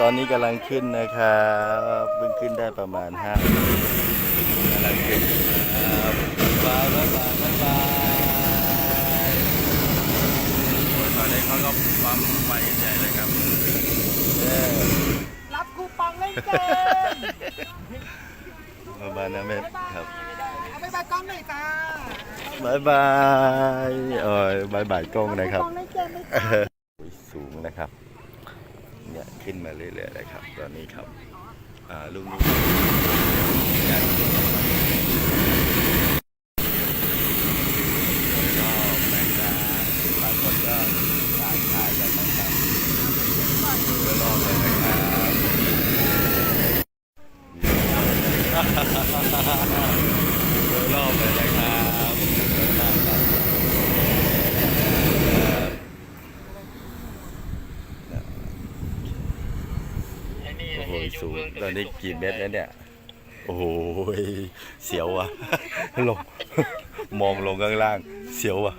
ตอนนี้กำลังขึ้นนะครับเพิ่งขึ้นได้ประมาณห้ากำลังขึ้นครับบายบายบายบายบายโอ้ยตอนนี้เขาก็ปั๊มไฟกันใหญ่เลยครับเย้รับคูปองเล่นเกมประมาณนั้นเม็ดครับเอาไปบายกล้องหน่อยจ้าบายบายโอ้ยบายบายกล้องนะครับคูปองเล่นเกมไหมเออสูงนะครับ เนี่ยขึ้นมาเรื่อยๆเลยครับ ตอนนี้ครับอ่าลูกนี้การก็แมงดาบางคนก็ทายทายกันนะครับเดี๋ยวรอบเลยนะครับเดี๋ยวรอบเลยนะครับเดี๋ยวรอบครับ โอ้โหสูงตอนนี้กี่เมตรแล้วเนี่ย โอ้โหเสียวอะลงมองลงข้างล่าง เสียวอะ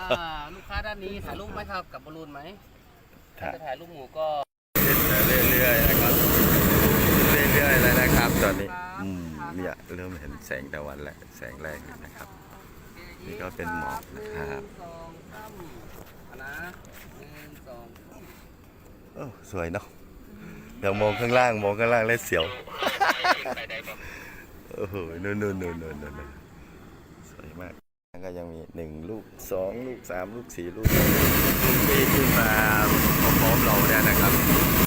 อ่าลูกค้าด้านนี้ถ่ายรูปไหมครับกับบอลลูนไหมถ่ายจะถ่ายรูปหมูก็เรื่อยๆนะครับเรื่อยๆแล้วนะครับ ตอนนี้อืมเนี่ยเริ่มเห็นแสงตะวันแล้วแสงแรกนะครับ นี่ก็เป็นหมอกนะครับหงสองสามเอานะหนึ่งสองโอ้สวยเนาะ เดี๋ยวมองข้างล่างมองข้างล่างแล้วเสียวโอ้โหนู่นนู่นนู่นนู่นนู่นสวยมากแล้วก็ยังมีหนึ่งลูกสองลูกสามลูกสี่ลูกลูกที่ขึ้นมาพร้อมๆเราเนี่ยนะครับ